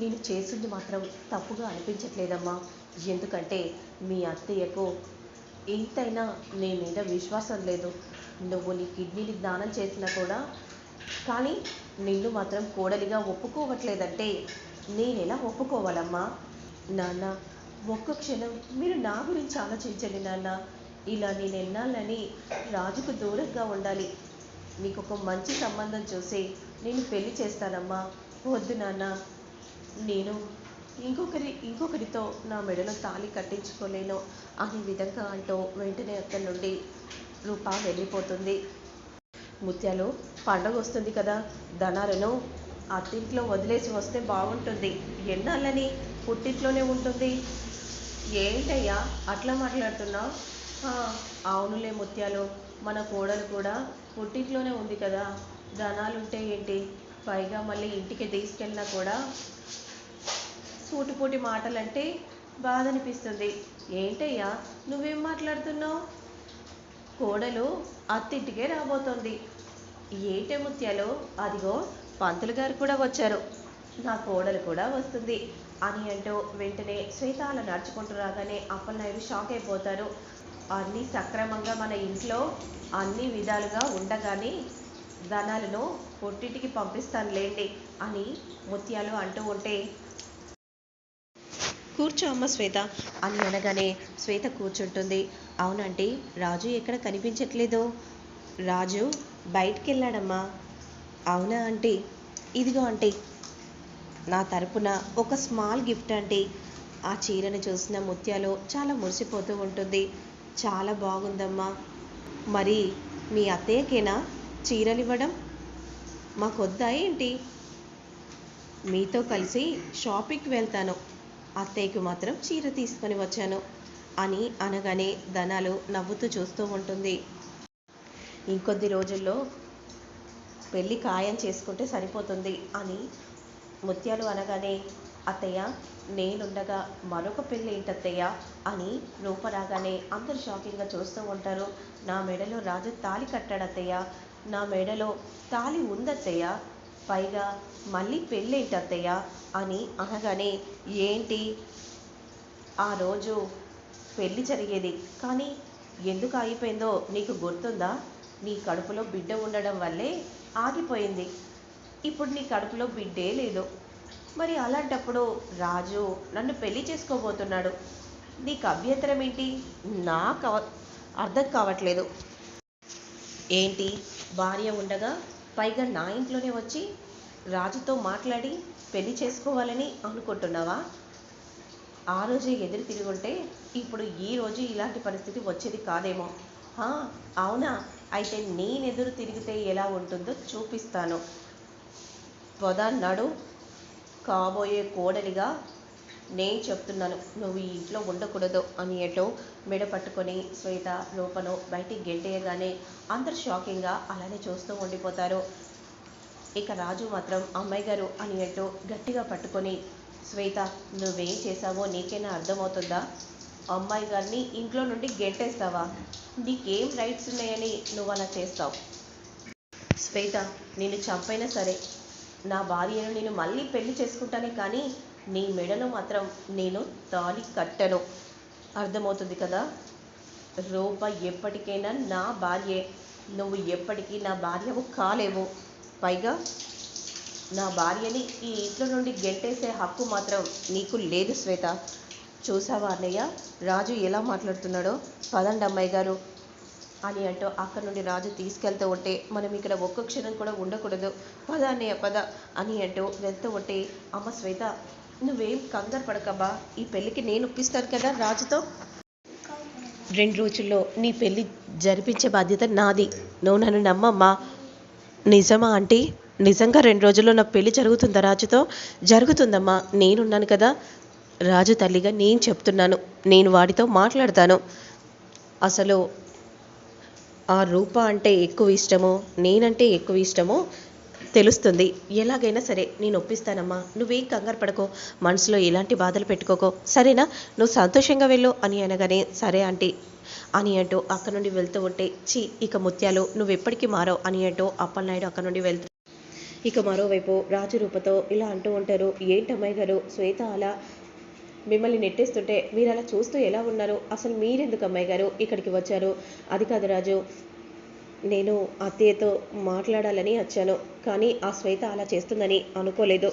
నేను చేసింది మాత్రం తప్పుగా అనిపించట్లేదమ్మా. ఎందుకంటే మీ అత్తయ్యకు ఎంతైనా నీ మీద విశ్వాసం లేదు. నువ్వు నీ కిడ్నీని దానం చేసినా కూడా కానీ నిన్ను మాత్రం కోడలిగా ఒప్పుకోవట్లేదంటే నేను ఎలా ఒప్పుకోవాలమ్మా? నాన్న ఒక్క క్షణం మీరు నా గురించి ఆలోచించండి నాన్న. ఇలా నేను ఎన్నాళ్ళని రాజుకు దూరంగా ఉండాలి. నీకు ఒక మంచి సంబంధం చూసి నేను పెళ్ళి చేస్తానమ్మా. వద్దు నాన్న. నేను ఇంకొకరి ఇంకొకరితో నా మెడలో తాళి కట్టించుకోలేను. అనే విధంగా అంటూ వెంటనే అక్కడి నుండి రూప వెళ్ళిపోతుంది. ముత్యాలు పండగ వస్తుంది కదా ధనాలను అత్తింట్లో వదిలేసి వస్తే బాగుంటుంది. ఎన్నాళ్ళని పుట్టింట్లోనే ఉంటుంది. ఏంటయ్యా అట్లా మాట్లాడుతున్నావు? అవునులే ముత్యాలు మన కోడలు కూడా పుట్టింట్లోనే ఉంది కదా. ధనాలుంటే ఏంటి? పైగా మళ్ళీ ఇంటికి తీసుకెళ్ళినా కూడా సూటిపూటి మాటలంటే బాధ అనిపిస్తుంది ఏంటయ్యా నువ్వేం మాట్లాడుతున్నావు? కోడలు అత్తింటికే రాబోతోంది. ఏంటే ముత్యాలు? అదిగో పంతులు గారు కూడా వచ్చారు. నా కోడలు కూడా వస్తుంది. అని అంటూ వెంటనే శ్వేత అలా నడుచుకుంటూ రాగానే అప్పలనాయుడు షాక్ అయిపోతారు. అన్నీ సక్రమంగా మన ఇంట్లో అన్ని విధాలుగా ఉండగానే ధనాలను పుట్టింటికి పంపిస్తానులేండి అని ముత్యాలు అంటూ ఉంటే కూర్చో అమ్మ శ్వేత. అని అనగానే శ్వేత కూర్చుంటుంది. అవునండి రాజు ఎక్కడ కనిపించట్లేదు? రాజు బయటికి వెళ్ళాడమ్మా అవునా ఆంటీ? ఇదిగో ఆంటీ. నా తరపున ఒక స్మాల్ గిఫ్ట్ ఆంటీ. ఆ చీరను చూసిన ముత్యాలు చాలా మురిసిపోతూ ఉంటుంది. చాలా బాగుందమ్మా. మరి మీ అత్తయ్యకేనా? చీరలు ఇవ్వడం మాకొద్దా ఏంటి? మీతో కలిసి షాపింగ్కి వెళ్తాను. అత్తయ్యకు మాత్రం చీర తీసుకొని వచ్చాను అని అనగానే ధనాలు నవ్వుతూ చూస్తూ ఉంటుంది. ఇంకొద్ది రోజుల్లో పెళ్ళి ఖాయం చేసుకుంటే సరిపోతుంది అని ముత్యాలు అనగానే అత్తయ్య నేనుండగా మరొక పెళ్ళి ఏంటత్తయ్య? అని రూప రాగానే అందరు షాకింగ్గా చూస్తూ ఉంటారు. నా మెడలో రాజు తాళి కట్టాడు అత్తయ్య నా మెడలో తాళి ఉందత్తయ్య. పైగా మళ్ళీ పెళ్ళేంటత్తయ్య అని అనగానే ఏంటి? ఆ రోజు పెళ్ళి జరిగేది. కానీ ఎందుకు ఆగిపోయిందో నీకు గుర్తుందా? నీ కడుపులో బిడ్డ ఉండడం వల్లే ఆగిపోయింది. ఇప్పుడు నీ కడుపులో బిడ్డే లేదు. మరి అలాంటప్పుడు రాజు నన్ను పెళ్ళి చేసుకోబోతున్నాడు. నీకు అభ్యంతరం ఏంటి? నాకు అవ- అర్థం కావట్లేదు. ఏంటి? భార్య ఉండగా పైగా నా ఇంట్లోనే వచ్చి రాజుతో మాట్లాడి పెళ్ళి చేసుకోవాలని అనుకుంటున్నావా? ఆ రోజే ఎదురు తిరిగి ఉంటే ఇప్పుడు ఈ రోజు ఇలాంటి పరిస్థితి వచ్చేది కాదేమో. అవునా? అయితే నేను ఎదురు తిరిగితే ఎలా ఉంటుందో చూపిస్తాను. పొద నడు. కాబోయే కోడలిగా నేను చెప్తున్నాను నువ్వు ఈ ఇంట్లో ఉండకూడదు అని ఎటో మెడ పట్టుకొని శ్వేత లోపల బయటికి గెంటేయగానే అందరు షాకింగ్గా అలానే చూస్తూ ఉండిపోతారు. ఇక రాజు మాత్రం అమ్మాయి గారు అని అంటూ గట్టిగా పట్టుకొని శ్వేత నువ్వేం చేశావో నీకైనా అర్థమవుతుందా? అమ్మాయి గారిని ఇంట్లో నుండి గెంటేస్తావా? నీకేం రైట్స్ ఉన్నాయని నువ్వు అలా చేస్తావు? శ్వేత నిన్ను చంపైనా సరే నా భార్యను నేను మళ్ళీ పెళ్ళి చేసుకుంటానే కానీ నీ మెడలో మాత్రం నేను తాళి కట్టను. అర్థమవుతుంది కదా? రూప ఎప్పటికైనా నా భార్యే. నువ్వు ఎప్పటికీ నా భార్యవు కాలేవు. పైగా నా భార్యని ఈ ఇంట్లో నుండి గెంటేసే హక్కు మాత్రం నీకు లేదు శ్వేత. చూసావా అన్నయ్య? రాజు ఎలా మాట్లాడుతున్నాడో? పదండి అమ్మాయి గారు. అని అంటూ అక్కడ నుండి రాజు తీసుకెళ్తూ ఉంటే మనం ఇక్కడ ఒక్క క్షణం కూడా ఉండకూడదు. పద అన్నయ్య పద అని అంటూ వెళ్తూ ఉంటే అమ్మ శ్వేత నువ్వేం కంగారు పడకబ్బా. ఈ పెళ్ళికి నేను ఒప్పిస్తాను కదా రాజుతో? రెండు రోజుల్లో నీ పెళ్ళి జరిపించే బాధ్యత నాది. నువ్వు నన్ను నమ్మమ్మా. నిజమా ఆంటీ? నిజంగా రెండు రోజుల్లో నా పెళ్ళి జరుగుతుందా రాజుతో? జరుగుతుందమ్మా. నేనున్నాను కదా. రాజు తల్లిగా నేను చెప్తున్నాను. నేను వాడితో మాట్లాడతాను. అసలు ఆ రూప అంటే ఎక్కువ ఇష్టమో నేనంటే ఎక్కువ ఇష్టమో తెలుస్తుంది. ఎలాగైనా సరే నేను ఒప్పిస్తానమ్మా. నువ్వేం కంగారు పడకో. మనసులో ఎలాంటి బాధలు పెట్టుకోకో. సరేనా? నువ్వు సంతోషంగా వెళ్ళు అని అనగానే సరే ఆంటీ. అని అంటూ అక్కడ నుండి వెళ్తూ ఉంటే చీ ఇక ముత్యాలు ఎప్పటికీ మారవు అని అంటూ అప్పలనాయుడు అక్కడ నుండి వెళ్తూ ఇక మరోవైపు రాజరూపతో ఇలా అంటూ ఉంటారు ఏంటమ్మాయి గారు? శ్వేత అలా మిమ్మల్ని నెట్టేస్తుంటే మీరు అలా చూస్తూ ఎలా ఉన్నారు? అసలు మీరెందుకు అమ్మాయి గారు? ఇక్కడికి వచ్చారు. అది కాదు రాజు. నేను అత్తయ్యతో మాట్లాడాలని వచ్చాను కానీ ఆ శ్వేత అలా చేస్తుందని అనుకోలేదు.